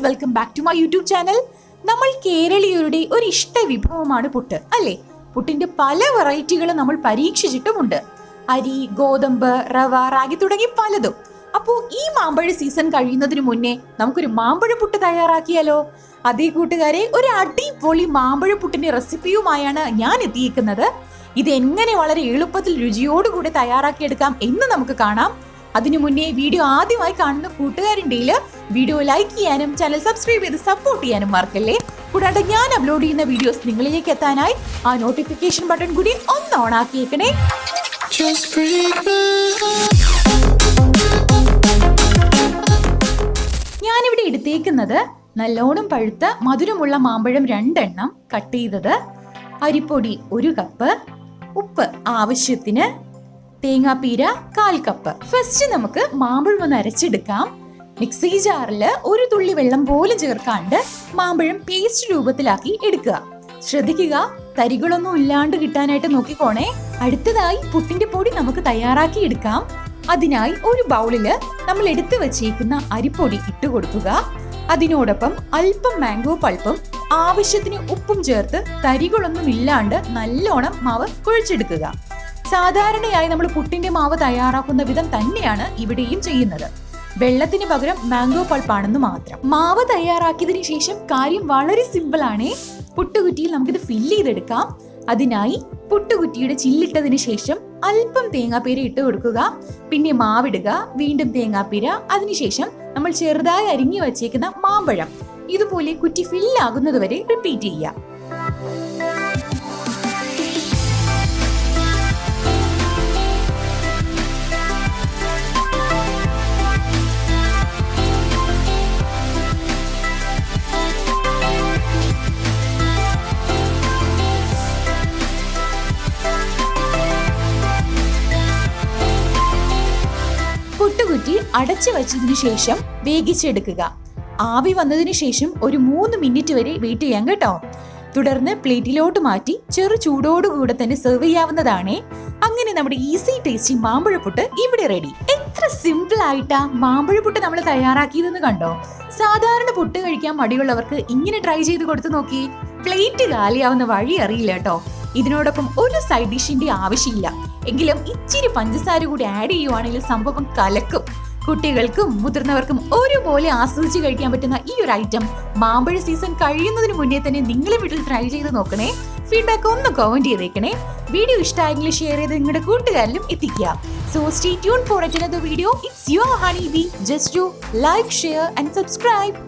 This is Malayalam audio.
Welcome back to my YouTube channel നമ്മൾ കേരളീയരുടെ ഒരു ഇഷ്ട വിഭവമാണ് പുട്ട് അല്ലേ? പുട്ടിന്റെ പല വെറൈറ്റികൾ നമ്മൾ പരീക്ഷിച്ചിട്ടുമുണ്ട്. അരി ഗോതമ്പ് റവ റാഗി തുടങ്ങി പലതും. അപ്പോൾ ഈ മാമ്പഴ സീസൺ കഴിയുന്നതിന് മുന്നേ നമുക്കൊരു മാമ്പഴ പുട്ട് തയ്യാറാക്കിയാലോ? അതേ കൂട്ടുകാരെ ഒരു അടിപൊളി മാമ്പഴ പുട്ടിന്റെ റെസിപ്പിയുമായാണ് ഞാൻ എത്തിയിരിക്കുന്നത് ഇത് എങ്ങനെ വളരെ എളുപ്പത്തിൽ രുചിയോടുകൂടി തയ്യാറാക്കിയെടുക്കാം എന്ന് നമുക്ക് കാണാം. അതിനു മുന്നേ വീഡിയോ ആദ്യമായി കാണുന്ന കൂട്ടുകാരുണ്ടെങ്കിൽ വീഡിയോ ലൈക്ക് ചെയ്യാനും ചാനൽ സബ്സ്ക്രൈബ് ചെയ്ത് സപ്പോർട്ട് ചെയ്യാനും മറക്കല്ലേ? കൂടാതെ ഞാൻ അപ്ലോഡ് ചെയ്യുന്ന വീഡിയോസ് നിങ്ങളിലേക്ക് എത്താനായി ആ നോട്ടിഫിക്കേഷൻ ബട്ടൺ കൂടി ഒന്ന് heart. ഞാനിവിടെ എടുത്തേക്കുന്നത് നല്ലോണം പഴുത്ത മധുരമുള്ള മാമ്പഴം രണ്ടെണ്ണം കട്ട് ചെയ്തത്. അരിപ്പൊടി ഒരു കപ്പ് ഉപ്പ് ആവശ്യത്തിന് തേങ്ങാപ്പീര കാൽ കപ്പ് ഫസ്റ്റ് നമുക്ക് മാമ്പഴം ഒന്ന് അരച്ചെടുക്കാം. മിക്സി ജാറിൽ ഒരു തുള്ളി വെള്ളം പോലും ചേർക്കാണ്ട് മാമ്പഴം പേസ്റ്റ് രൂപത്തിലാക്കി എടുക്കുക. ശ്രദ്ധിക്കുക തരികളൊന്നും ഇല്ലാണ്ട് കിട്ടാനായിട്ട് നോക്കിക്കോണേ. അടുത്തതായി പുട്ടിന്റെ പൊടി നമുക്ക് തയ്യാറാക്കി എടുക്കാം. അതിനായി ഒരു ബൗളിൽ നമ്മൾ എടുത്തു വച്ചേക്കുന്ന അരിപ്പൊടി ഇട്ട് കൊടുക്കുക. അതിനോടൊപ്പം അല്പം മാംഗോ പൾപ്പും ആവശ്യത്തിന് ഉപ്പും ചേർത്ത് തരികളൊന്നും ഇല്ലാണ്ട് നല്ലോണം മാവ് കുഴച്ചെടുക്കുക. സാധാരണയായി നമ്മൾ പുട്ടിന്റെ മാവ് തയ്യാറാക്കുന്ന വിധം തന്നെയാണ് ഇവിടെയും ചെയ്യുന്നത്. വെള്ളത്തിന് പകരം മാംഗോ പൾപ്പാണെന്ന് മാത്രം. മാവ് തയ്യാറാക്കിയതിനു ശേഷം കാര്യം വളരെ സിമ്പിൾ ആണേ. പുട്ടുകുറ്റിയിൽ നമുക്കിത് ഫില്ല് ചെയ്തെടുക്കാം. അതിനായി പുട്ടുകുറ്റിയുടെ ചില്ലിട്ടതിന് ശേഷം അല്പം തേങ്ങാപ്പീര ഇട്ട് കൊടുക്കുക. പിന്നെ മാവിടുക വീണ്ടും തേങ്ങാപ്പീര അതിനുശേഷം നമ്മൾ ചെറുതായി അരിഞ്ഞു വച്ചേക്കുന്ന മാമ്പഴം. ഇതുപോലെ കുറ്റി ഫില്ലാകുന്നത് വരെ റിപ്പീറ്റ് ചെയ്യുക. പുട്ടുകുറ്റി അടച്ചു വച്ചതിനു ശേഷം വേഗിച്ചെടുക്കുക ആവി വന്നതിനു ശേഷം ഒരു മൂന്ന് മിനിറ്റ് വരെ വെയിറ്റ് ചെയ്യാം കേട്ടോ. തുടർന്ന് പ്ലേറ്റിലോട്ട് മാറ്റി ചെറു ചൂടോടുകൂടെ തന്നെ സെർവ് ചെയ്യാവുന്നതാണ്. അങ്ങനെ നമ്മുടെ ഈസി ടേസ്റ്റി മാമ്പഴപ്പുട്ട് ഇവിടെ റെഡി എത്ര സിമ്പിൾ ആയിട്ടാ മാമ്പഴപ്പുട്ട് നമ്മൾ തയ്യാറാക്കിയതെന്ന് കണ്ടോ? സാധാരണ പുട്ട് കഴിക്കാൻ മടിയുള്ളവർക്ക് ഇങ്ങനെ ട്രൈ ചെയ്ത് കൊടുത്തു നോക്കി പ്ലേറ്റ് കാലിയാവുന്ന വഴി അറിയില്ല കേട്ടോ. ഇതിനോടൊപ്പം ഒരു സൈഡ് ഡിഷിന്റെ ആവശ്യമില്ല. എങ്കിലും ഇച്ചിരി പഞ്ചസാര കൂടി ആഡ് ചെയ്യുവാണെങ്കിൽ സംഭവം കലക്കും. കുട്ടികൾക്കും മുതിർന്നവർക്കും ഒരുപോലെ ആസ്വദിച്ച് കഴിക്കാൻ പറ്റുന്ന ഈ ഒരു ഐറ്റം മാമ്പഴ സീസൺ കഴിയുന്നതിന് മുന്നേ തന്നെ നിങ്ങൾ വീട്ടിൽ ട്രൈ ചെയ്ത് നോക്കണേ. ഫീഡ്ബാക്ക് ഒന്ന് കമന്റ് ചെയ്തേക്കണേ. വീഡിയോ ഇഷ്ടമായെങ്കിൽ ഷെയർ ചെയ്ത് നിങ്ങളുടെ കൂട്ടുകാരിലും എത്തിക്കുക. So stay tune for video it's your honey be just like share and subscribe